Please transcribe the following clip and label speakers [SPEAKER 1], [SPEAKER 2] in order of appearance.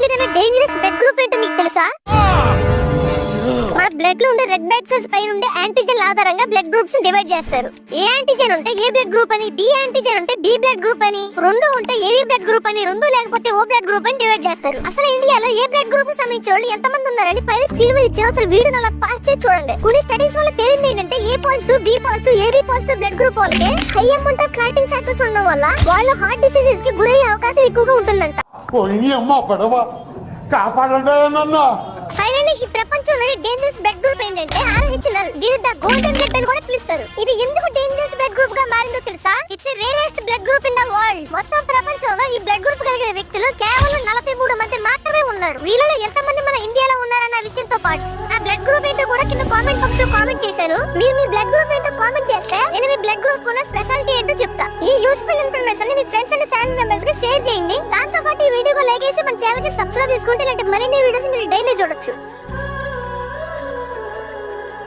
[SPEAKER 1] Danger dangerous blood group ఏంటో మీకు తెలుసా? మన బ్లడ్లో ఉండే రెడ్ బ్లడ్ సెల్స్ పైన ఉండే యాంటీజెన్ ఆధారంగా బ్లడ్ గ్రూప్స్ డివైడ్ చేస్తారు. ఏ యాంటీజెన్ ఉంటే ఏ బ్లడ్ గ్రూప్ అని బి యాంటీజెన్ ఉంటే బి బ్లడ్ గ్రూప్ అని రెండు ఉంటే ఏవి బ్లడ్ గ్రూప్ అని రెండు లేకపోతే ఓ బ్లడ్ గ్రూప్ అని డివైడ్ చేస్తారు. అసలు ఇండియాలో ఏ బ్లడ్ గ్రూప్ సంబంధించిన వాళ్ళు ఎంత మంది ఉన్నారని పైన స్క్రీన్ మీద ఇచ్చిన అసలు వీడియో అలా పాస్ చేసి చూడండి. కొన్ని స్టడీస్ వల్ల తేలింది ఏంటంటే A positive B positive AB positive blood group వాళ్ళకి high amount of clotting factors ఉండడం వల్ల వాళ్ళు హార్ట్ డిసీజెస్కి గురయ్యే అవకాశం ఎక్కువగా ఉంటుందంట.
[SPEAKER 2] పోయి అమ్మ పడవ? కాపాడండి నన్ను.
[SPEAKER 1] ఫైనల్లీ ఈ ప్రపంచంలోని డేంజరస్ బ్లడ్ గ్రూప్ ఏంటంటే ఆర్హెచ్ఎల్ దీని ద గోల్డెన్ బ్లడ్ అని కూడా పిలుస్తారు. ఇది ఎందుకు డేంజరస్ బ్లడ్ గ్రూప్గా మారిందో తెలుసా? It's rarest blood group in the world మొత్తం ప్రపంచంలో ఈ బ్లడ్ గ్రూప్ కలిగిన వ్యక్తులు కేవలం నలభై మూడు మంది మాత్రమే ఉన్నారు. వీళ్ళలో ఎంత మంది మన ఇండియాలో ఉన్నారన్న విషయంతో పాటు నా బ్లడ్ గ్రూప్ ఏంటో కూడా కింద కామెంట్ బాక్స్లో కామెంట్ చేశారు మీరు మీ బ్లడ్ గ్రూప్ ఏంటో కామెంట్ చేస్తే నేను మీ బ్లడ్ గ్రూప్ కూడా స్పెషాలిటీ ఏంటో చెప్తా. ఈ యూస్ ఫ్రెండ్స్ అండ్ మెంబర్స్కి షేర్ చేయండి. దాంతో పాటు ఈ వీడియోకి లైక్ చేసి మన ఛానల్కి సబ్స్క్రైబ్ చేసుకుంటే ఇలాంటి మరిన్ని వీడియోస్ మీరు డైలీ చూడొచ్చు.